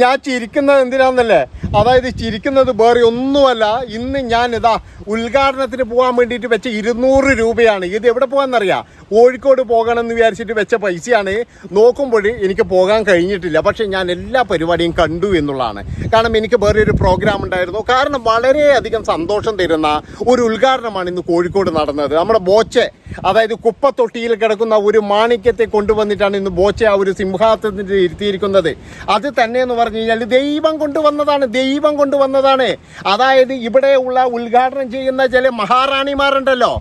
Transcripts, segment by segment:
ഞാൻ ചിരിക്കുന്നത് എന്തിനാന്നല്ലേ? അതായത് ചിരിക്കുന്നത് വേറെ ഒന്നുമല്ല. ഇന്ന് ഞാൻ ഇതാ ഉദ്ഘാടനത്തിന് പോകാൻ വേണ്ടിയിട്ട് വെച്ച ഇരുന്നൂറ് രൂപയാണ്. ഇത് എവിടെ പോകാമെന്നറിയാം കോഴിക്കോട് പോകണമെന്ന് വിചാരിച്ചിട്ട് വെച്ച പൈസയാണ്. നോക്കുമ്പോൾ എനിക്ക് പോകാൻ കഴിഞ്ഞിട്ടില്ല. പക്ഷേ ഞാൻ എല്ലാ പരിപാടിയും കണ്ടു എന്നുള്ളതാണ്. കാരണം എനിക്ക് വേറെ ഒരു പ്രോഗ്രാം ഉണ്ടായിരുന്നു. കാരണം വളരെയധികം സന്തോഷം തരുന്ന ഒരു ഉദ്ഘാടനമാണ് ഇന്ന് കോഴിക്കോട് നടന്നത്. നമ്മുടെ ബോച്ചെ അതായത് കുപ്പത്തൊട്ടിയിൽ കിടക്കുന്ന ഒരു മാണിക്യത്തെ കൊണ്ടുവന്നിട്ടാണ് ഇന്ന് ബോച്ചെ ആ ഒരു സിംഹാസനത്തിൽ ഇരുത്തിയിരിക്കുന്നത്. അത് തന്നെ എന്ന് പറഞ്ഞു കഴിഞ്ഞാൽ ദൈവം കൊണ്ടുവന്നതാണ് ദൈവം കൊണ്ടുവന്നതാണ്. അതായത് ഇവിടെ ഉള്ള ഉദ്ഘാടനം ചെയ്യുന്ന ചില മഹാറാണിമാരുണ്ടല്ലോ.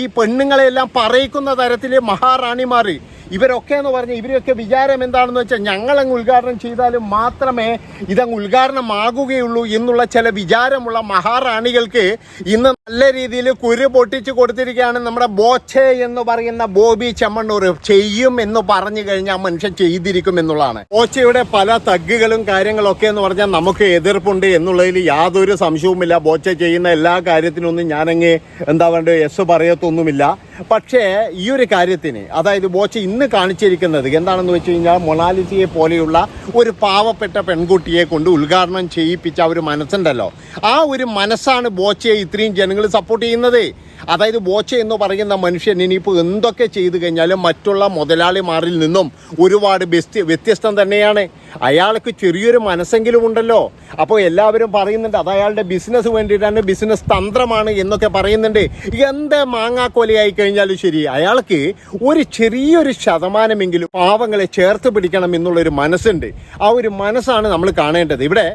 ഈ പെണ്ണുങ്ങളെല്ലാം പറയിക്കുന്ന തരത്തിൽ മഹാറാണിമാർ ഇവരൊക്കെ എന്ന് പറഞ്ഞാൽ ഇവരൊക്കെ വിചാരം എന്താണെന്ന് വെച്ചാൽ ഞങ്ങളങ്ങ് ഉദ്ഘാടനം ചെയ്താലും മാത്രമേ ഇതങ്ങ് ഉദ്ഘാടനമാകുകയുള്ളൂ എന്നുള്ള ചില വിചാരമുള്ള മഹാറാണികൾക്ക് ഇന്ന് നല്ല രീതിയിൽ കുരു പൊട്ടിച്ച് കൊടുത്തിരിക്കുകയാണ് നമ്മുടെ ബോച്ചെ എന്ന് പറയുന്ന ബോബി ചെമ്മണ്ണൂർ. ചെയ്യും എന്ന് പറഞ്ഞു കഴിഞ്ഞാൽ മനുഷ്യൻ ചെയ്തിരിക്കും എന്നുള്ളതാണ്. ബോച്ചയുടെ പല തഗ്ഗുകളും കാര്യങ്ങളൊക്കെ എന്ന് പറഞ്ഞാൽ നമുക്ക് എതിർപ്പുണ്ട് എന്നുള്ളതിൽ യാതൊരു സംശയവുമില്ല. ബോച്ച ചെയ്യുന്ന എല്ലാ കാര്യത്തിനൊന്നും ഞാനങ്ങ് എന്താ പറയുക എസ് പറയത്തൊന്നുമില്ല. പക്ഷേ ഈ ഒരു കാര്യത്തിന് അതായത് ബോച്ച ഇന്ന് കാണിച്ചിരിക്കുന്നത് എന്താണെന്ന് വെച്ച് കഴിഞ്ഞാൽ മൊണാലിസിയെ പോലെയുള്ള ഒരു പാവപ്പെട്ട പെൺകുട്ടിയെ കൊണ്ട് ഉദ്ഘാടനം ചെയ്യിപ്പിച്ച ഒരു മനസ്സുണ്ടല്ലോ. ആ ഒരു മനസ്സാണ് ബോച്ചയെ ഇത്രയും ജനങ്ങൾ സപ്പോർട്ട് ചെയ്യുന്നത്. അതായത് ബോച്ച എന്ന് പറയുന്ന മനുഷ്യൻ ഇനിയിപ്പോൾ എന്തൊക്കെ ചെയ്തു കഴിഞ്ഞാലും മറ്റുള്ള മുതലാളിമാരിൽ നിന്നും ഒരുപാട് വ്യത്യസ്തം തന്നെയാണ്. അയാൾക്ക് ചെറിയൊരു മനസ്സെങ്കിലും ഉണ്ടല്ലോ. അപ്പോൾ എല്ലാവരും പറയുന്നുണ്ട് അത് അയാളുടെ ബിസിനസ് വേണ്ടിയിട്ടാണ് ബിസിനസ് തന്ത്രമാണ് എന്നൊക്കെ പറയുന്നുണ്ട്. എന്ത് മാങ്ങാക്കൊലയായി കഴിഞ്ഞാലും ശരി അയാൾക്ക് ഒരു ചെറിയൊരു ശതമാനമെങ്കിലും പാവങ്ങളെ ചേർത്ത് പിടിക്കണം എന്നുള്ളൊരു മനസ്സുണ്ട്. ആ ഒരു മനസ്സാണ് നമ്മൾ കാണേണ്ടത്. ഇവിടെ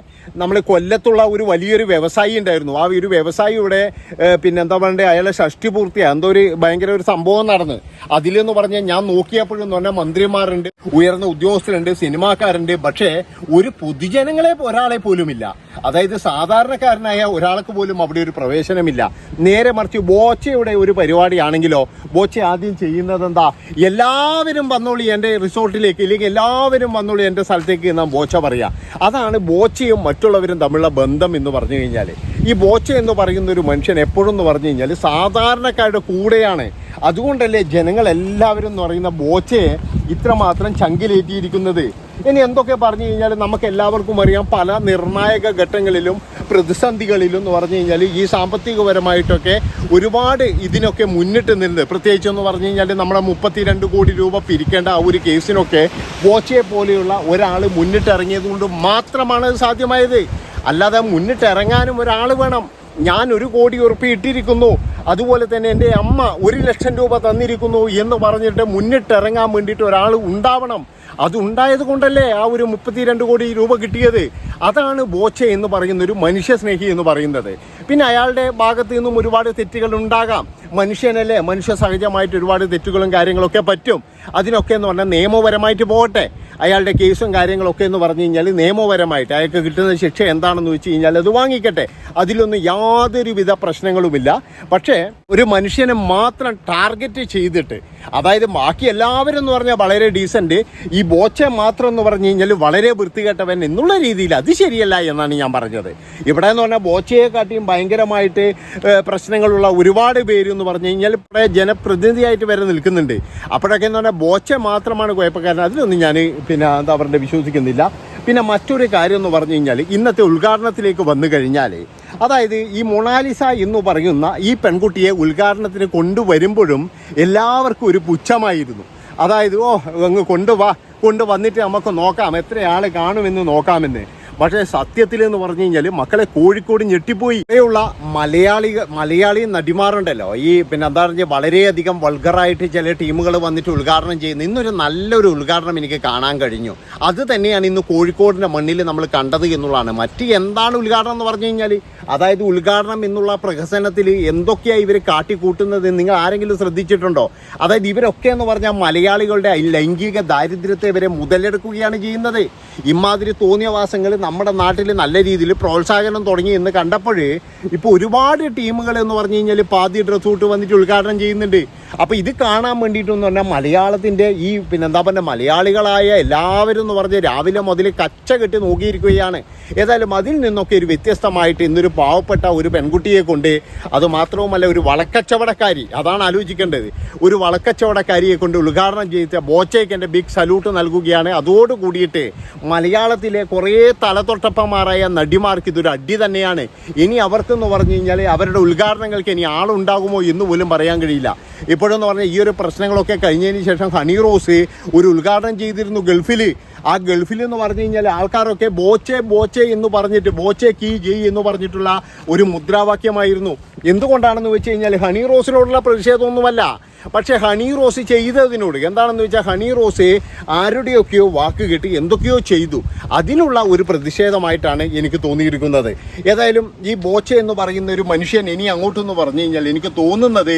നമ്മൾ കൊല്ലത്തുള്ള ഒരു വലിയൊരു വ്യവസായി ഉണ്ടായിരുന്നു. ആ ഒരു വ്യവസായി ഇവിടെ ഏഹ്, പിന്നെ എന്താ പറയണ്ടേ അയാളെ ഷഷ്ടി പൂർത്തിയാ എന്തോ ഒരു ഭയങ്കര ഒരു സംഭവം നടന്നു. അതിലെന്ന് പറഞ്ഞാൽ ഞാൻ നോക്കിയപ്പോഴെന്ന് പറഞ്ഞാൽ മന്ത്രിമാരുണ്ട് ഉയർന്ന ഉദ്യോഗസ്ഥരുണ്ട് സിനിമാക്കാരുണ്ട് പക്ഷേ ഒരു പൊതുജനങ്ങളെ ഒരാളെ പോലുമില്ല. അതായത് സാധാരണക്കാരനായ ഒരാൾക്ക് പോലും അവിടെ ഒരു പ്രവേശനമില്ല. നേരെ മറിച്ച് ബോച്ചയുടെ ഒരു പരിപാടിയാണെങ്കിലോ ബോച്ച ആദ്യം ചെയ്യുന്നത് എന്താ എല്ലാവരും വന്നോളി എന്റെ റിസോർട്ടിലേക്ക് ഇല്ലെങ്കിൽ എല്ലാവരും വന്നോളി എന്റെ സ്ഥലത്തേക്ക് എന്നാ ബോച്ച പറയുക അതാണ് ബോച്ചയും മറ്റുള്ളവരും തമ്മിലുള്ള ബന്ധം എന്ന് പറഞ്ഞു കഴിഞ്ഞാൽ ഈ ബോച്ച എന്ന് പറയുന്ന ഒരു മനുഷ്യൻ എപ്പോഴും എന്ന് പറഞ്ഞു കഴിഞ്ഞാൽ സാധാരണക്കാരുടെ കൂടെയാണ്. അതുകൊണ്ടല്ലേ ജനങ്ങളെല്ലാവരും എന്ന് പറയുന്ന ബോച്ചയെ ഇത്രമാത്രം ചങ്കിലേറ്റിയിരിക്കുന്നത്? ഇനി എന്തൊക്കെ പറഞ്ഞു കഴിഞ്ഞാൽ നമുക്ക് എല്ലാവർക്കും അറിയാം പല നിർണായക ഘട്ടങ്ങളിലും പ്രതിസന്ധികളിലും എന്ന് പറഞ്ഞു കഴിഞ്ഞാൽ ഈ സാമ്പത്തികപരമായിട്ടൊക്കെ ഒരുപാട് ഇതിനൊക്കെ മുന്നിട്ട് നിന്ന് പ്രത്യേകിച്ച് എന്ന് പറഞ്ഞു കഴിഞ്ഞാൽ നമ്മുടെ മുപ്പത്തിരണ്ട് കോടി രൂപ പിരിക്കേണ്ട ആ ഒരു കേസിനൊക്കെ ബോച്ചയെ പോലെയുള്ള ഒരാൾ മുന്നിട്ടിറങ്ങിയത് കൊണ്ട് മാത്രമാണ് സാധ്യമായത്. അല്ലാതെ മുന്നിട്ടിറങ്ങാനും ഒരാൾ വേണം. ഞാൻ ഒരു കോടി ഉറുപ്പി ഇട്ടിരിക്കുന്നു. അതുപോലെ തന്നെ എന്റെ അമ്മ ഒരു ലക്ഷം രൂപ തന്നിരിക്കുന്നു എന്ന് പറഞ്ഞിട്ട് മുന്നിട്ടിറങ്ങാൻ വേണ്ടിയിട്ട് ഒരാൾ ഉണ്ടാവണം. അത് ഉണ്ടായത് കൊണ്ടല്ലേ ആ ഒരു മുപ്പത്തിരണ്ട് കോടി രൂപ കിട്ടിയത്? അതാണ് ബോച്ച എന്ന് പറയുന്ന ഒരു മനുഷ്യസ്നേഹി എന്ന് പറയുന്നത്. പിന്നെ അയാളുടെ ഭാഗത്ത് നിന്നും ഒരുപാട് തെറ്റുകൾ ഉണ്ടാകാം. മനുഷ്യനല്ലേ? മനുഷ്യ സഹജമായിട്ട് ഒരുപാട് തെറ്റുകളും കാര്യങ്ങളൊക്കെ പറ്റും. അതിനൊക്കെ എന്ന് പറഞ്ഞാൽ നിയമപരമായിട്ട് പോകട്ടെ. അയാളുടെ കേസും കാര്യങ്ങളൊക്കെ എന്ന് പറഞ്ഞു കഴിഞ്ഞാൽ നിയമപരമായിട്ട് അയാൾക്ക് കിട്ടുന്ന ശിക്ഷ എന്താണെന്ന് വെച്ച് കഴിഞ്ഞാൽ അത് വാങ്ങിക്കട്ടെ. അതിലൊന്നും യാതൊരുവിധ പ്രശ്നങ്ങളുമില്ല. പക്ഷേ ഒരു മനുഷ്യനെ മാത്രം ടാർഗറ്റ് ചെയ്തിട്ട് അതായത് ബാക്കി എല്ലാവരും എന്ന് പറഞ്ഞാൽ വളരെ ഡീസന്റ് ഈ ബോച്ച മാത്രം എന്ന് പറഞ്ഞു കഴിഞ്ഞാൽ വളരെ വൃത്തികെട്ടവൻ എന്നുള്ള രീതിയിൽ അത് ശരിയല്ല എന്നാണ് ഞാൻ പറഞ്ഞത്. ഇവിടെ എന്ന് പറഞ്ഞാൽ ബോച്ചയെ കാട്ടിയും ഭയങ്കരമായിട്ട് പ്രശ്നങ്ങളുള്ള ഒരുപാട് പേര് എന്ന് പറഞ്ഞു കഴിഞ്ഞാൽ ഇവിടെ ജനപ്രതിനിധിയായിട്ട് വരെ നിൽക്കുന്നുണ്ട്. അപ്പോഴൊക്കെ എന്ന് പറഞ്ഞാൽ ബോച്ച മാത്രമാണ് കുഴപ്പക്കാരൻ. അതിലൊന്നും ഞാൻ പിന്നെ എന്താ പറയുക വിശ്വസിക്കുന്നില്ല. പിന്നെ മറ്റൊരു കാര്യം എന്ന് പറഞ്ഞു കഴിഞ്ഞാൽ ഇന്നത്തെ ഉദ്ഘാടനത്തിലേക്ക് വന്നു കഴിഞ്ഞാൽ അതായത് ഈ മൊണാലിസ എന്ന് പറയുന്ന ഈ പെൺകുട്ടിയെ ഉദ്ഘാടനത്തിന് കൊണ്ടുവരുമ്പോഴും എല്ലാവർക്കും ഒരു പുച്ഛമായിരുന്നു. അതായത് ഓ അങ്ങ് കൊണ്ടുവാ കൊണ്ടുവന്നിട്ട് നമുക്ക് നോക്കാം എത്ര ആൾ കാണുമെന്ന് നോക്കാമെന്ന്. പക്ഷേ സത്യത്തിൽ എന്ന് പറഞ്ഞു കഴിഞ്ഞാൽ മക്കളെ കോഴിക്കോട് ഞെട്ടിപ്പോയി. ഇവിടെയുള്ള മലയാളി മലയാളി നടിമാരുണ്ടല്ലോ. ഈ പിന്നെ എന്താ പറഞ്ഞാൽ വളരെയധികം വൾഗറായിട്ട് ചില ടീമുകൾ വന്നിട്ട് ഉദ്ഘാടനം ചെയ്യുന്നു. ഇന്നൊരു നല്ലൊരു ഉദ്ഘാടനം എനിക്ക് കാണാൻ കഴിഞ്ഞു. അത് തന്നെയാണ് ഇന്ന് കോഴിക്കോടിന്റെ മണ്ണിൽ നമ്മൾ കണ്ടത് എന്നുള്ളതാണ്. മറ്റ് എന്താണ് ഉദ്ഘാടനം എന്ന് പറഞ്ഞു കഴിഞ്ഞാൽ അതായത് ഉദ്ഘാടനം എന്നുള്ള പ്രഹസനത്തിൽ എന്തൊക്കെയാണ് ഇവർ കാട്ടിക്കൂട്ടുന്നത് നിങ്ങൾ ആരെങ്കിലും ശ്രദ്ധിച്ചിട്ടുണ്ടോ? അതായത് ഇവരൊക്കെ എന്ന് പറഞ്ഞാൽ മലയാളികളുടെ ലൈംഗിക ദാരിദ്ര്യത്തെ ഇവരെ മുതലെടുക്കുകയാണ് ചെയ്യുന്നത്. ഇമാതിരി തോന്നിയവാസങ്ങൾ നമ്മുടെ നാട്ടിൽ നല്ല രീതിയിൽ പ്രോത്സാഹനം തുടങ്ങി എന്ന് കണ്ടപ്പോഴേ ഇപ്പോൾ ഒരുപാട് ടീമുകൾ എന്ന് പറഞ്ഞു കഴിഞ്ഞാൽ പാതി ഡ്രസ് ഇട്ട് വന്നിട്ട് ഉദ്ഘാടനം ചെയ്യുന്നുണ്ട്. അപ്പോൾ ഇത് കാണാൻ വേണ്ടിയിട്ടെന്ന് പറഞ്ഞാൽ മലയാളത്തിന്റെ ഈ പിന്നെ എന്താ പറയുക മലയാളികളായ എല്ലാവരും എന്ന് പറഞ്ഞ് രാവിലെ മുതൽ കച്ച കെട്ടി നോക്കിയിരിക്കുകയാണ്. ഏതായാലും അതിൽ നിന്നൊക്കെ ഒരു വ്യത്യസ്തമായിട്ട് ഇന്നൊരു പാവപ്പെട്ട ഒരു പെൺകുട്ടിയെ കൊണ്ട് അത് മാത്രവുമല്ല ഒരു വളക്കച്ചവടക്കാരി അതാണ് ആലോചിക്കേണ്ടത്. ഒരു വളക്കച്ചവടക്കാരിയെ കൊണ്ട് ഉദ്ഘാടനം ചെയ്ത ബോച്ചയ്ക്ക് എന്റെ ബിഗ് സല്യൂട്ട് നൽകുകയാണ്. അതോട് കൂടിയിട്ട് മലയാളത്തിലെ കുറേ തലതൊട്ടപ്പന്മാരായ നടിമാർക്ക് ഇതൊരു അടി തന്നെയാണ്. ഇനി അവർക്കെന്ന് പറഞ്ഞു കഴിഞ്ഞാൽ അവരുടെ ഉദ്ഘാടനങ്ങൾക്ക് ഇനി ആളുണ്ടാകുമോ എന്ന് പോലും പറയാൻ കഴിയില്ല. ഇപ്പോഴെന്ന് പറഞ്ഞാൽ ഈ ഒരു പ്രശ്നങ്ങളൊക്കെ കഴിഞ്ഞതിന് ശേഷം ഹണി റോസ് ഒരു ഉദ്ഘാടനം ചെയ്തിരുന്നു ഗൾഫിൽ ആ ഗൾഫിൽ എന്ന് പറഞ്ഞു കഴിഞ്ഞാൽ ആൾക്കാരൊക്കെ ബോച്ചെ ബോച്ചെ എന്ന് പറഞ്ഞിട്ട് ബോച്ചെ കീ ജയ് എന്ന് പറഞ്ഞിട്ടുള്ള ഒരു മുദ്രാവാക്യമായിരുന്നു. എന്തുകൊണ്ടാണെന്ന് വെച്ച് കഴിഞ്ഞാൽ ഹണി റോസിനോടുള്ള പ്രതിഷേധമൊന്നുമല്ല. പക്ഷേ ഹണി റോസ് ചെയ്തതിനോട് എന്താണെന്ന് വെച്ചാൽ ഹണി റോസ് ആരുടെയൊക്കെയോ വാക്ക് കേട്ട് എന്തൊക്കെയോ ചെയ്തു. അതിനുള്ള ഒരു പ്രതിഷേധമായിട്ടാണ് എനിക്ക് തോന്നിയിരിക്കുന്നത്. ഏതായാലും ഈ ബോച്ച എന്ന് പറയുന്ന ഒരു മനുഷ്യൻ ഇനി അങ്ങോട്ടെന്ന് പറഞ്ഞു കഴിഞ്ഞാൽ എനിക്ക് തോന്നുന്നത്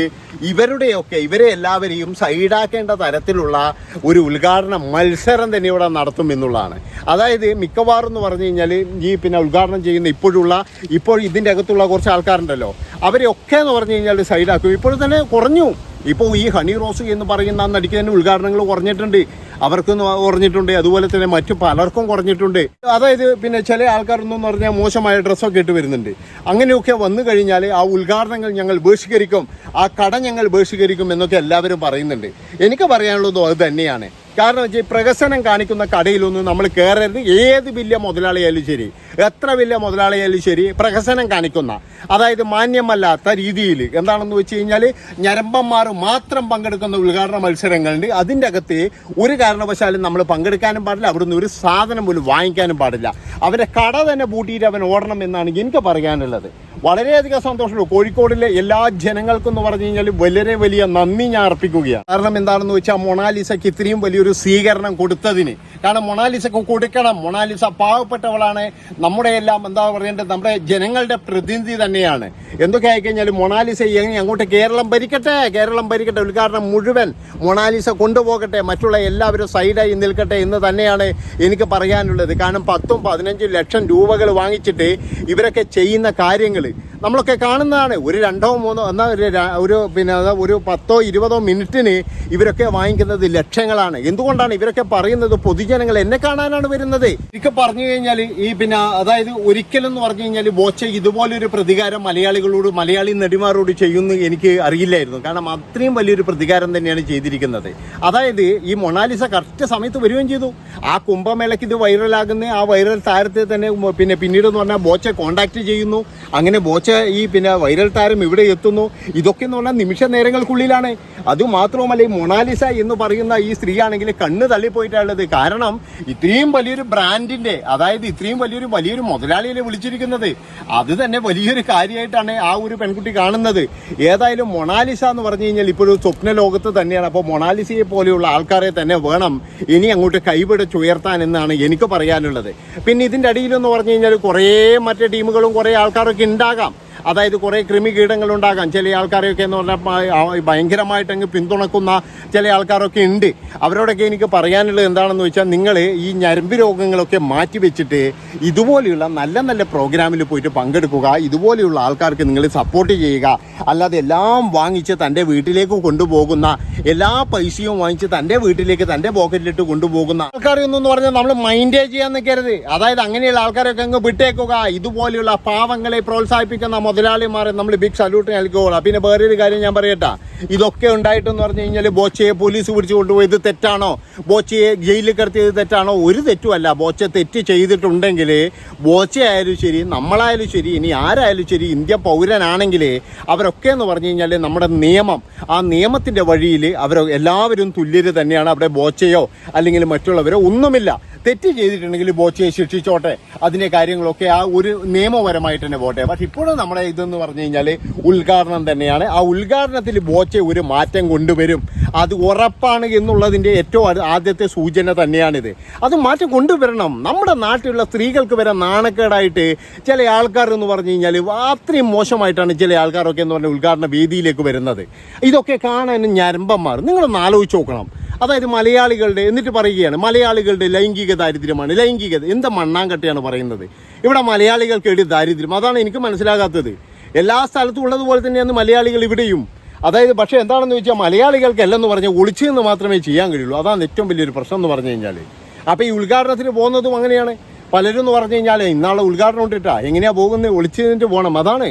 ഇവരുടെയൊക്കെ ഇവരെ എല്ലാവരെയും സൈഡാക്കേണ്ട തരത്തിലുള്ള ഒരു ഉദ്ഘാടന മത്സരം തന്നെ ഇവിടെ നടത്തും എന്നുള്ളതാണ്. അതായത് മിക്കവാറും എന്ന് പറഞ്ഞു കഴിഞ്ഞാൽ ഈ പിന്നെ ഉദ്ഘാടനം ചെയ്യുന്ന ഇപ്പോഴുള്ള ഇപ്പോൾ ഇതിന്റെ അകത്തുള്ള കുറച്ച് ആൾക്കാരുണ്ടല്ലോ. അവരെയൊക്കെ എന്ന് പറഞ്ഞു കഴിഞ്ഞാൽ സൈഡാക്കും. ഇപ്പോൾ തന്നെ കുറഞ്ഞു. ഇപ്പോൾ ഈ ഹണി റോസ് എന്ന് പറയുന്ന നടിക്ക് തന്നെ ഉദ്ഘാടനങ്ങൾ കുറഞ്ഞിട്ടുണ്ട്. അവർക്കും കുറഞ്ഞിട്ടുണ്ട്. അതുപോലെ തന്നെ മറ്റു പലർക്കും കുറഞ്ഞിട്ടുണ്ട്. അതായത് പിന്നെ ചില ആൾക്കാരൊന്നും പറഞ്ഞാൽ മോശമായ ഡ്രസ്സൊക്കെ ഇട്ട് വരുന്നുണ്ട്. അങ്ങനെയൊക്കെ വന്നു കഴിഞ്ഞാൽ ആ ഉദ്ഘാടനങ്ങൾ ഞങ്ങൾ ബഹിഷ്കരിക്കും. ആ കട ഞങ്ങൾ ബഹിഷ്കരിക്കും എന്നൊക്കെ എല്ലാവരും പറയുന്നുണ്ട്. എനിക്ക് പറയാനുള്ളതും അത് തന്നെയാണ്. കാരണം വെച്ചാൽ പ്രകസനം കാണിക്കുന്ന കടയിലൊന്നും നമ്മൾ കയറരുത് ഏത് വലിയ മുതലാളിയായാലും ശരി എത്ര വലിയ മുതലാളിയായാലും ശരി പ്രകസനം കാണിക്കുന്ന അതായത് മാന്യമല്ലാത്ത രീതിയിൽ എന്താണെന്ന് വെച്ച് കഴിഞ്ഞാൽ ഞരമ്പന്മാർ മാത്രം പങ്കെടുക്കുന്ന ഉദ്ഘാടന മത്സരങ്ങളുണ്ട്. അതിന്റെ അകത്ത് ഒരു കാരണവശാലും നമ്മൾ പങ്കെടുക്കാനും പാടില്ല. അവിടുന്ന് ഒരു സാധനം പോലും വാങ്ങിക്കാനും പാടില്ല. അവരെ കട തന്നെ പൂട്ടിയിട്ട് അവൻ ഓടണം എന്നാണ് എനിക്ക് പറയാനുള്ളത്. വളരെയധികം സന്തോഷമുള്ളൂ. കോഴിക്കോടിലെ എല്ലാ ജനങ്ങൾക്കും എന്ന് പറഞ്ഞു കഴിഞ്ഞാൽ വളരെ വലിയ നന്ദി ഞാൻ അർപ്പിക്കുകയാണ്. കാരണം എന്താണെന്ന് വെച്ചാൽ മൊണാലിസയ്ക്ക് ഇത്രയും വലിയൊരു സ്വീകരണം കൊടുത്തതിന്. കാരണം മൊണാലിസക്ക് കൊടുക്കണം. മൊണാലിസ പാവപ്പെട്ടവളാണ്. നമ്മുടെ എല്ലാം എന്താ പറയേണ്ടത്? നമ്മുടെ ജനങ്ങളുടെ പ്രതിനിധി തന്നെയാണ്. എന്തൊക്കെ ആയിക്കഴിഞ്ഞാൽ മൊണാലിസ അങ്ങോട്ട് കേരളം ഭരിക്കട്ടെ? കേരളം ഭരിക്കട്ടെ. ഉദ്ഘാടനം മുഴുവൻ മൊണാലിസ കൊണ്ടുപോകട്ടെ. മറ്റുള്ള എല്ലാവരും സൈഡായി നിൽക്കട്ടെ എന്ന് തന്നെയാണ് എനിക്ക് പറയാനുള്ളത്. കാരണം പത്തും പതിനഞ്ചും ലക്ഷം രൂപകൾ വാങ്ങിച്ചിട്ട് ഇവരൊക്കെ ചെയ്യുന്ന കാര്യങ്ങൾ നമ്മളൊക്കെ കാണുന്നതാണ്. ഒരു രണ്ടോ മൂന്നോ എന്നാൽ ഒരു ഒരു പിന്നെ ഒരു പത്തോ ഇരുപതോ മിനിറ്റിന് ഇവരൊക്കെ വാങ്ങിക്കുന്നത് ലക്ഷങ്ങളാണ്. എന്തുകൊണ്ടാണ് ഇവരൊക്കെ പറയുന്നത് പൊതുജനങ്ങൾ എന്നെ കാണാനാണ് വരുന്നത്? ഇതൊക്കെ പറഞ്ഞു കഴിഞ്ഞാൽ ഈ പിന്നെ അതായത് ഒരിക്കലും എന്ന് പറഞ്ഞു കഴിഞ്ഞാൽ ബോച്ച ഇതുപോലൊരു പ്രതികാരം മലയാളികളോട് മലയാളി നടിമാരോട് ചെയ്യുന്നു എനിക്ക് അറിയില്ലായിരുന്നു. കാരണം അത്രയും വലിയൊരു പ്രതികാരം തന്നെയാണ് ചെയ്തിരിക്കുന്നത്. അതായത് ഈ മൊണാലിസ കറക്റ്റ് സമയത്ത് വരികയും ചെയ്തു. ആ കുംഭമേളയ്ക്ക് ഇത് വൈറലാകുന്ന ആ വൈറൽ താരത്തെ തന്നെ പിന്നെ പിന്നീട് എന്ന് പറഞ്ഞാൽ ബോച്ച കോണ്ടാക്ട് ചെയ്യുന്നു. അങ്ങനെ ബോച്ച ഈ പിന്നെ വൈറൽ താരം ഇവിടെ എത്തുന്നു. ഇതൊക്കെ എന്ന് പറഞ്ഞാൽ നിമിഷ നേരങ്ങൾക്കുള്ളിലാണ്. അതുമാത്രവുമല്ല ഈ മൊണാലിസ എന്ന് പറയുന്ന ഈ സ്ത്രീയാണെങ്കിൽ കണ്ണ് തള്ളിപ്പോയിട്ടുള്ളത് കാരണം ഇത്രയും വലിയൊരു ബ്രാൻഡിന്റെ അതായത് ഇത്രയും വലിയൊരു വലിയൊരു മുതലാളിയെ വിളിച്ചിരിക്കുന്നത്. അത് തന്നെ വലിയൊരു കാര്യമായിട്ടാണ് ആ ഒരു പെൺകുട്ടി കാണുന്നത്. ഏതായാലും മൊണാലിസ എന്ന് പറഞ്ഞു കഴിഞ്ഞാൽ ഇപ്പോഴും സ്വപ്ന ലോകത്ത് തന്നെയാണ്. അപ്പോൾ മൊണാലിസയെ പോലെയുള്ള ആൾക്കാരെ തന്നെ വേണം ഇനി അങ്ങോട്ട് കൈപിടിച്ചുയർത്താൻ എന്നാണ് എനിക്ക് പറയാനുള്ളത്. പിന്നെ ഇതിന്റെ അടിയിലെന്ന് പറഞ്ഞു കഴിഞ്ഞാൽ കുറേ മറ്റേ ടീമുകളും കുറേ ആൾക്കാരൊക്കെ ഉണ്ടാകാം. അതായത് കുറേ കൃമികീടങ്ങൾ ഉണ്ടാകാം ചില ആൾക്കാരെയൊക്കെ എന്ന് പറഞ്ഞാൽ ഭയങ്കരമായിട്ട് അങ്ങ് പിന്തുണക്കുന്ന ചില ആൾക്കാരൊക്കെ ഉണ്ട്. അവരോടൊക്കെ എനിക്ക് പറയാനുള്ളത് എന്താണെന്ന് വെച്ചാൽ നിങ്ങൾ ഈ ഞരമ്പ് രോഗങ്ങളൊക്കെ മാറ്റി വെച്ചിട്ട് ഇതുപോലെയുള്ള നല്ല നല്ല പ്രോഗ്രാമിൽ പോയിട്ട് പങ്കെടുക്കുക ഇതുപോലെയുള്ള ആൾക്കാർക്ക് നിങ്ങൾ സപ്പോർട്ട് ചെയ്യുക അല്ലാതെ എല്ലാം വാങ്ങിച്ച് തന്റെ വീട്ടിലേക്ക് കൊണ്ടുപോകുന്ന എല്ലാ പൈസയും വാങ്ങിച്ച് തന്റെ വീട്ടിലേക്ക് തന്റെ പോക്കറ്റിലിട്ട് കൊണ്ടുപോകുന്ന ആൾക്കാർ പറഞ്ഞാൽ നമ്മൾ മൈൻഡേ ചെയ്യാൻ നിൽക്കരുത്. അതായത് അങ്ങനെയുള്ള ആൾക്കാരൊക്കെ അങ്ങ് വിട്ടേക്കുക. ഇതുപോലെയുള്ള പാവങ്ങളെ പ്രോത്സാഹിപ്പിക്കുന്ന മുതലാളിമാരെ നമ്മൾ ബിഗ് സല്യൂട്ട് നൽകുകയുള്ളൂ. പിന്നെ വേറൊരു കാര്യം ഞാൻ പറയട്ടെ. ഇതൊക്കെ ഉണ്ടായിട്ടെന്ന് പറഞ്ഞു കഴിഞ്ഞാൽ ബോച്ചയെ പോലീസ് പിടിച്ചു കൊണ്ടുപോയി. ഇത് തെറ്റാണോ? ബോച്ചയെ ജയിലിൽ കിടത്തിയത് തെറ്റാണോ? ഒരു തെറ്റുമല്ല. ബോച്ച തെറ്റ് ചെയ്തിട്ടുണ്ടെങ്കിൽ ബോച്ചയായാലും ശരി നമ്മളായാലും ശരി ഇനി ആരായാലും ശരി ഇന്ത്യ പൗരനാണെങ്കിൽ അവരൊക്കെ എന്ന് പറഞ്ഞു കഴിഞ്ഞാൽ നമ്മുടെ നിയമം. ആ നിയമത്തിന്റെ വഴിയിൽ അവർ എല്ലാവരും തുല്യര് തന്നെയാണ്. അവിടെ ബോച്ചയോ അല്ലെങ്കിൽ മറ്റുള്ളവരോ ഒന്നുമില്ല. തെറ്റ് ചെയ്തിട്ടുണ്ടെങ്കിൽ ബോച്ചയെ ശിക്ഷിച്ചോട്ടെ. അതിന്റെ കാര്യങ്ങളൊക്കെ ആ ഒരു നിയമപരമായിട്ട് തന്നെ പോട്ടെ. പക്ഷെ ഇപ്പോഴും നമ്മുടെ ഇതെന്ന് പറഞ്ഞു കഴിഞ്ഞാൽ ഉദ്ഘാടനം തന്നെയാണ്. ആ ഉദ്ഘാടനത്തിൽ ബോച്ച ഒരു മാറ്റം കൊണ്ടുവരും. അത് ഉറപ്പാണ് എന്നുള്ളതിന്റെ ഏറ്റവും ആദ്യത്തെ സൂചന തന്നെയാണിത്. അത് മാറ്റം കൊണ്ടുവരണം. നമ്മുടെ നാട്ടിലുള്ള സ്ത്രീകൾക്ക് വരെ നാണക്കേടായിട്ട് ചില ആൾക്കാർ എന്ന് പറഞ്ഞു കഴിഞ്ഞാൽ അത്രയും മോശമായിട്ടാണ് ചില ആൾക്കാരൊക്കെ എന്ന് പറഞ്ഞ ഉദ്ഘാടന വേദിയിലേക്ക് വരുന്നത്. ഇതൊക്കെ കാണാൻ ഞരമ്പന്മാർ. നിങ്ങളൊന്ന് ആലോചിച്ച് നോക്കണം. അതായത് മലയാളികളുടെ എന്നിട്ട് പറയുകയാണ് മലയാളികളുടെ ലൈംഗിക ദാരിദ്ര്യമാണ്. ലൈംഗികത എന്താ മണ്ണാങ്കട്ടയാണ് പറയുന്നത്? ഇവിടെ മലയാളികൾക്ക് എടി ദാരിദ്ര്യം. അതാണ് എനിക്ക് മനസ്സിലാകാത്തത്. എല്ലാ സ്ഥലത്തും ഉള്ളതുപോലെ തന്നെയാണ് മലയാളികൾ ഇവിടെയും. അതായത് പക്ഷേ എന്താണെന്ന് വെച്ചാൽ മലയാളികൾക്ക് അല്ലെന്ന് പറഞ്ഞാൽ ഒളിച്ചു നിന്ന് മാത്രമേ ചെയ്യാൻ കഴിയുള്ളൂ. അതാണ് ഏറ്റവും വലിയൊരു പ്രശ്നം എന്ന് പറഞ്ഞു കഴിഞ്ഞാൽ അപ്പോൾ ഈ ഉദ്ഘാടനത്തിന് പോകുന്നതും അങ്ങനെയാണ്. പലരും എന്ന് പറഞ്ഞു കഴിഞ്ഞാൽ ഇന്നാളെ ഉദ്ഘാടനം ഉണ്ടിട്ടാ എങ്ങനെയാ പോകുന്നത്? ഒളിച്ചു നിന്നിട്ട് പോകണം. അതാണ്.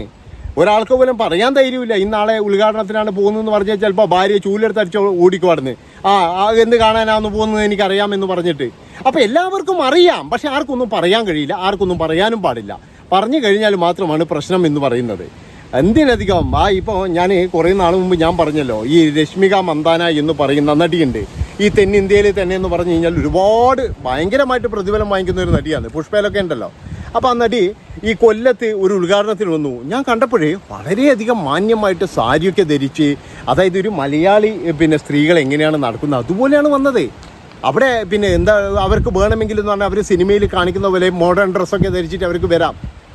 ഒരാൾക്ക് പോലും പറയാൻ ധൈര്യമില്ല. ഇന്നാളെ ഉദ്ഘാടനത്തിനാണ് പോകുന്നതെന്ന് പറഞ്ഞാൽ ചിലപ്പോൾ ഭാര്യ ചൂലെടുത്ത് അടിച്ച് ഓടിക്കുവാടുന്ന് ആ ആ എന്ത് കാണാനാന്ന് പോകുന്നത് എനിക്കറിയാമെന്ന് പറഞ്ഞിട്ട്. അപ്പോൾ എല്ലാവർക്കും അറിയാം. പക്ഷെ ആർക്കൊന്നും പറയാൻ കഴിയില്ല. ആർക്കൊന്നും പറയാനും പാടില്ല. പറഞ്ഞു കഴിഞ്ഞാൽ മാത്രമാണ് പ്രശ്നം എന്ന് പറയുന്നത്. എന്തിനധികം? ആ ഇപ്പോൾ ഞാൻ കുറേ നാൾ മുമ്പ് ഞാൻ പറഞ്ഞല്ലോ ഈ രശ്മിക മന്ദാന എന്ന് പറയുന്ന നടിയുണ്ട്. ഈ തെന്നിന്ത്യയിൽ തന്നെ എന്ന് പറഞ്ഞു കഴിഞ്ഞാൽ ഒരുപാട് ഭയങ്കരമായിട്ട് പ്രതിഫലം വാങ്ങിക്കുന്ന ഒരു നടിയാണ്. പുഷ്പയിലൊക്കെ ഉണ്ടല്ലോ. അപ്പോൾ ആ നടി ഈ കൊല്ലത്ത് ഒരു ഉദ്ഘാടനത്തിന് വന്നു. ഞാൻ കണ്ടപ്പോഴേ വളരെയധികം മാന്യമായിട്ട് സാരിയൊക്കെ ധരിച്ച് അതായത് ഒരു മലയാളി പിന്നെ സ്ത്രീകൾ എങ്ങനെയാണ് നടക്കുന്നത് അതുപോലെയാണ് വന്നത്. അവിടെ പിന്നെ എന്താ അവർക്ക് വേണമെങ്കിൽ എന്ന് പറഞ്ഞാൽ അവർ സിനിമയിൽ കാണിക്കുന്ന പോലെ മോഡേൺ ഡ്രസ്സൊക്കെ ധരിച്ചിട്ട് അവർക്ക് വരാം.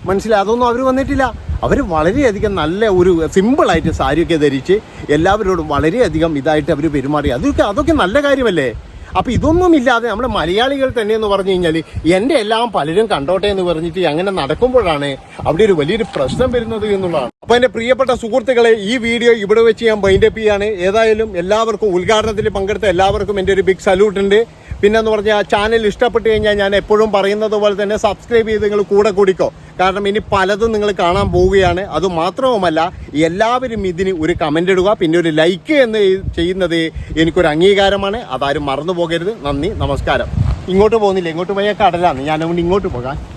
മനസ്സിലായി? അതൊന്നും അവർ വന്നിട്ടില്ല. അവർ വളരെയധികം നല്ല ഒരു സിമ്പിളായിട്ട് സാരിയൊക്കെ ധരിച്ച് എല്ലാവരോടും വളരെയധികം ഇതായിട്ട് അവർ പെരുമാറി. അതൊക്കെ അതൊക്കെ നല്ല കാര്യമല്ലേ? അപ്പോൾ ഇതൊന്നും ഇല്ലാതെ നമ്മുടെ മലയാളികൾ തന്നെ എന്ന് പറഞ്ഞു കഴിഞ്ഞാൽ എന്റെ എല്ലാം പലരും കണ്ടോട്ടെ എന്ന് പറഞ്ഞിട്ട് അങ്ങനെ നടക്കുമ്പോഴാണ് അവിടെ ഒരു വലിയൊരു പ്രശ്നം വരുന്നത് എന്നുള്ളതാണ്. അപ്പോൾ എന്റെ പ്രിയപ്പെട്ട സുഹൃത്തുക്കളെ ഈ വീഡിയോ ഇവിടെ വെച്ച് ഞാൻ ബൈൻഡപ്പ് ചെയ്യാണ്. ഏതായാലും എല്ലാവർക്കും ഉദ്ഘാടനത്തിൽ പങ്കെടുത്ത എല്ലാവർക്കും എന്റെ ഒരു ബിഗ് സല്യൂട്ട് ഉണ്ട്. പിന്നെ എന്ന് പറഞ്ഞാൽ ചാനൽ ഇഷ്ടപ്പെട്ട് കഴിഞ്ഞാൽ ഞാൻ എപ്പോഴും പറയുന്നത് പോലെ തന്നെ സബ്സ്ക്രൈബ് ചെയ്ത് നിങ്ങൾ കൂടെ കൂടിക്കോ. കാരണം ഇനി പലതും നിങ്ങൾ കാണാൻ പോവുകയാണ്. അത് മാത്രവുമല്ല എല്ലാവരും ഇതിന് ഒരു കമന്റ് ഇടുക പിന്നെ ഒരു ലൈക്ക് എന്ന് ചെയ്യുന്നത് എനിക്കൊരു അംഗീകാരമാണ്. അതാരും മറന്നു പോകരുത്. നന്ദി നമസ്കാരം. ഇങ്ങോട്ട് പോകുന്നില്ല. ഇങ്ങോട്ട് പോയാൽ കടലാണ്. ഞാനതുകൊണ്ട് ഇങ്ങോട്ട് പോകാം.